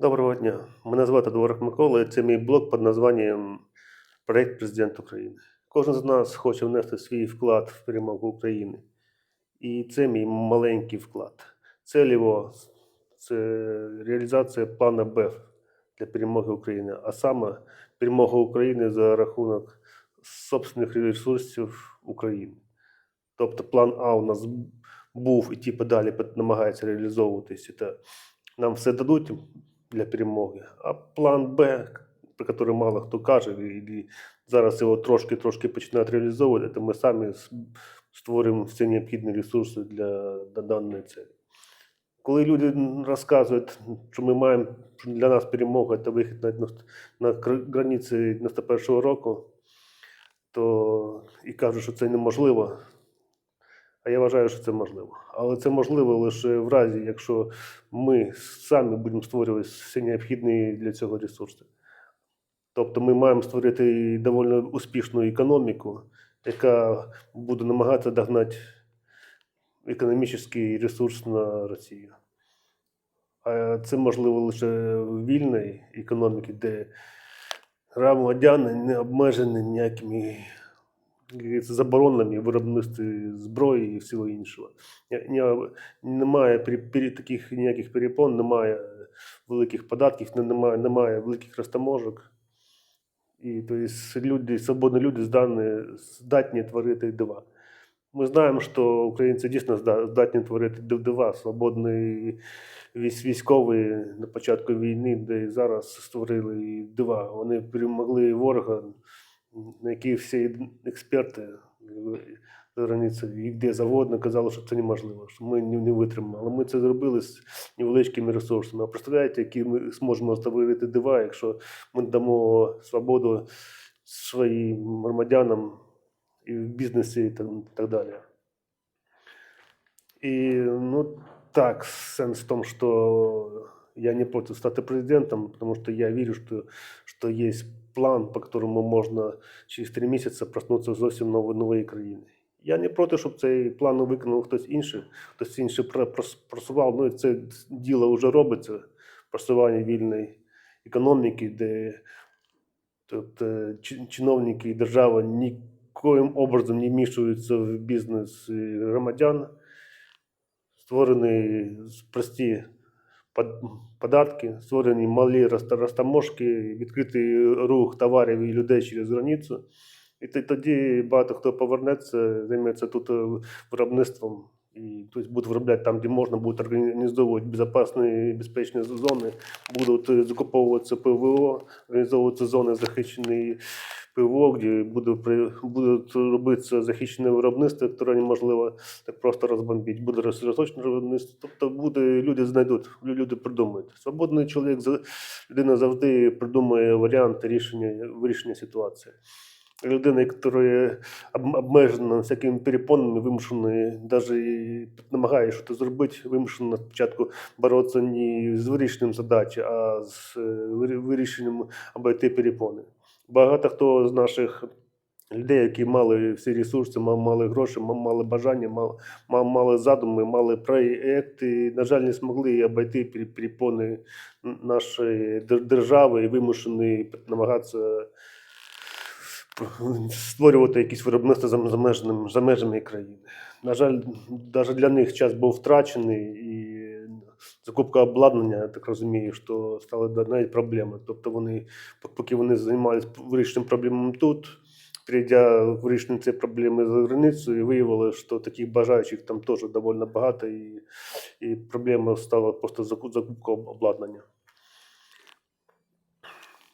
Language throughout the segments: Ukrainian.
Доброго дня. Мене звати Дворик Микола, і це мій блог під названням Проект Президент України. Кожен з нас хоче внести свій вклад в перемогу України. І це мій маленький вклад. Цель це реалізація плану Б для перемоги України, а саме перемога України за рахунок собственних ресурсів України. Тобто план А у нас був і типу далі намагається реалізовуватись. Це нам все дадуть для перемоги. А план Б, про який мало хто каже, і зараз його трошки-трошки починають реалізовувати, то ми самі с- створюємо всі необхідні ресурси для, даної цілі. Коли люди розказують, що ми маємо що для нас перемога це вихід на, 90 на границі 91-го року, то і кажуть, що це неможливо. А я вважаю, що це можливо. Але це можливо лише в разі, якщо ми самі будемо створювати всі необхідні для цього ресурси. Тобто ми маємо створити доволі успішну економіку, яка буде намагатися догнати економічний ресурс на Росію. А це можливо лише в вільній економіці, де громадяни не обмежені ніякими заборонами виробництві зброї і всього іншого. Немає пері- таких ніяких перепон, немає великих податків, немає, немає великих розтаможок. І тобто, люди, свободні люди здатні, здатні творити дива. Ми знаємо, що українці дійсно здатні творити дива. Свободний військ- військовий на початку війни, де і зараз створили дива. Вони перемогли ворога, на які всі експерти за границею, і де завгодно казали, що це неможливо, що ми не, витримали. Але ми це зробили з невеличкими ресурсами. А представляєте, які ми зможемо створити дива, якщо ми дамо свободу своїм громадянам і в бізнесі і так, так далі. І ну так, сенс в том, что я не против стать президентом, потому что я верю, что, что есть план, по которому можно через три місяці проснутися зовсім нової, нової країни. Я не проти, щоб цей план виконав хтось інший, хтось інший просував. Ну, це діло вже робиться, просування вільної економіки, де тут, е, чиновники і держава нікоїм образом не вмішуються в бізнес громадян. Створені з- прості податки, створені малі роз- розтаможки, відкритий рух товарів і людей через границю. І тоді багато хто повернеться, займеться тут е, виробництвом. І тобто будуть виробляти там, де можна, будуть організовувати безпечні, безпечні зони, будуть е, закуповуватися ПВО, організовуватися зони захищені ПВО, де буде, будуть робитися захищене виробництво, яке неможливо так просто розбомбити. Буде розсередоточене виробництво. Тобто буде, люди знайдуть, люди придумають. Свободний чоловік, людина завжди придумує варіанти рішення, вирішення ситуації. Людина, яка об- обмежена всякими перепонами, вимушена, навіть намагає щось зробити, вимушена спочатку боротися не з вирішенням задачі, а з е, вирі- вирішенням обійти перепони. Багато хто з наших людей, які мали всі ресурси, ма- мали гроші, ма- мали бажання, мали, мали задуми, мали проєкти, на жаль, не змогли обійти перепони нашої держави і вимушені намагатися створювати якісь виробництва за, межами, за межами країни. На жаль, навіть для них час був втрачений і закупка обладнання, я так розумію, що стала навіть проблемою. Тобто вони, поки вони займалися вирішенням проблем тут, прийдя вирішення цієї проблеми за границею, і виявилося, що таких бажаючих там теж доволі багато, і, і проблема стала просто заку- закупка обладнання.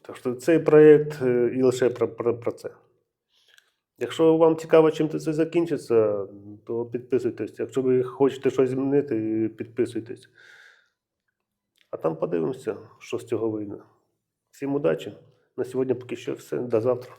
Так що цей проєкт е, і лише про, про, про це. Якщо вам цікаво, чим це закінчиться, то підписуйтесь. Якщо ви хочете щось змінити, підписуйтесь. А там подивимося, що з цього вийде. Всім удачі. На сьогодні поки що все. До завтра.